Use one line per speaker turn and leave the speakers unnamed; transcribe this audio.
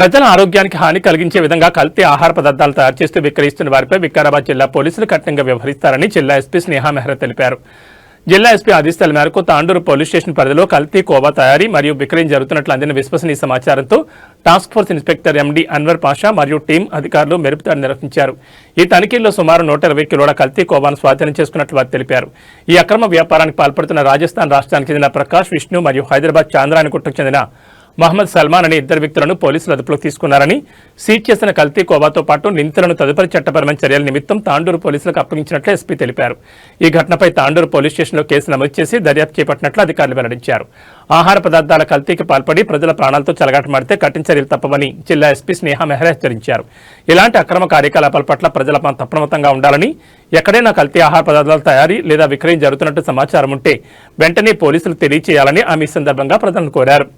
ప్రజల ఆరోగ్యానికి హాని కలిగించే విధంగా కల్తీ ఆహార పదార్థాలు తయారు చేస్తూ విక్రయిస్తున్న వారిపై వికారాబాద్ జిల్లా పోలీసులు కఠినంగా వ్యవహరిస్తారని జిల్లా ఎస్పీ స్నేహా మెహ్రా తెలిపారు. జిల్లా ఎస్పీ ఆదేశాల మేరకు తాండూరు పోలీస్ స్టేషన్ పరిధిలో కల్తీ కోవా తయారీ మరియు విక్రయం జరుగుతున్నట్లు అందిన విశ్వసనీయ సమాచారంతో task force inspector MD Anwar Pasha మరియు టీం అధికారులు మెరుపుదాడి నిర్వహించారు. ఈ తనిఖీల్లో సుమారు నూట ఇరవై కిలోల కల్తీ కోవాను స్వాధీనం చేసుకున్నట్లు వారు తెలిపారు. ఈ అక్రమ వ్యాపారానికి పాల్పడుతున్న రాజస్థాన్ రాష్ట్రానికి చెందిన ప్రకాష్ విష్ణు మరియు హైదరాబాద్ చాంద్రాయణగుట్టకు చెందిన మహమ్మద్ సల్మాన్ అనే ఇద్దరు వ్యక్తులను పోలీసులు అదుపులోకి తీసుకున్నారని సీజ్ చేసిన కల్తీ కోబాతో పాటు నిందితులను తదుపరి చట్టపరమైన చర్యల నిమిత్తం తాండూరు పోలీసులకు అప్పగించినట్లు ఎస్పీ తెలిపారు. ఈ ఘటనపై తాండూరు పోలీస్ స్టేషన్లో కేసు నమోదు చేసి దర్యాప్తు చేపట్టినట్లు అధికారులు వెల్లడించారు. ఆహార పదార్థాల కల్తీకి పాల్పడి ప్రజల ప్రాణాలతో చెలగాటమాడితే కఠిన చర్యలు తప్పవని జిల్లా ఎస్పీ స్నేహ మెహ్రా హెచ్చరించారు. ఇలాంటి అక్రమ కార్యకలాపాల పట్ల ప్రజల అప్రమత్తంగా ఉండాలని ఎక్కడైనా కల్తీ ఆహార పదార్థాల తయారీ లేదా విక్రయం జరుగుతున్నట్టు సమాచారం ఉంటే వెంటనే పోలీసులు తెలియచేయాలని ఆమె సందర్భంగా ప్రజలను కోరారు.